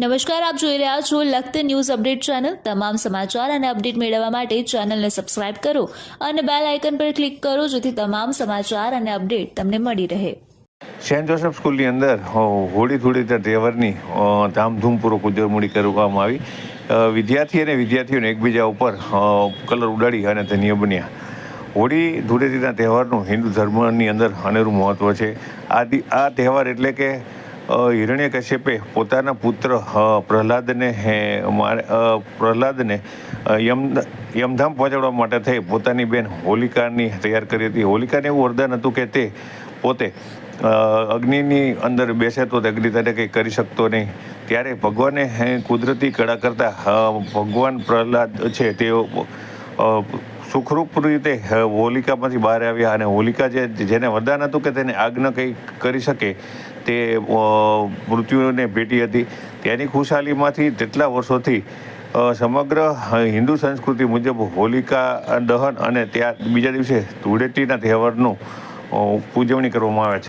નમસ્કાર, આપ જોઈ રહ્યા છો લખત ન્યૂઝ અપડેટ ચેનલ. તમામ સમાચાર અને અપડેટ મેળવવા માટે ચેનલને સબસ્ક્રાઇબ કરો અને બેલ આઇકન પર ક્લિક કરો જેથી તમામ સમાચાર અને અપડેટ તમને મળી રહે. સેન્ટ જોસફ સ્કૂલની અંદર હોળી ધૂળી તહેવારની ધામધૂમપૂર્વક ઉજવણી કરવામાં આવી. વિદ્યાર્થી અને વિદ્યાર્થીઓને એકબીજા ઉપર કલર ઉડાડી અને ધન્ય બન્યા. હોળી ધૂળેટીના તહેવારનું હિન્દુ ધર્મની અંદર અનેરું મહત્ત્વ છે. આ આ તહેવાર એટલે કે હિરણ્યકશ્યપે પોતાના પુત્ર પ્રહલાદને પ્રહલાદને યમ, યમધામ પહોંચાડવા માટે થઈ પોતાની બેન હોલિકાની તૈયાર કરી હતી. હોલિકાને એવું વરદાન હતું કે તે પોતે અગ્નિની અંદર બેસે તો અગ્નિ તરીકે કંઈ કરી શકતો નહીં. ત્યારે ભગવાને કુદરતી કળા કરતાં ભગવાન પ્રહલાદ છે તેઓ સુખરૂપ રીતે હોલિકામાંથી બહાર આવ્યા અને હોલિકા જે, જેને વરદાન હતું કે તેને આગ ન કંઈ કરી શકે તે મૃત્યુને ભેટી હતી. તેની ખુશાલીમાંથી તેટલા વર્ષોથી સમગ્ર હિન્દુ સંસ્કૃતિ મુજબ હોલિકા દહન અને ત્યાં બીજા દિવસે ધૂળેટીના તહેવારનું ઉજવણી કરવામાં આવે છે.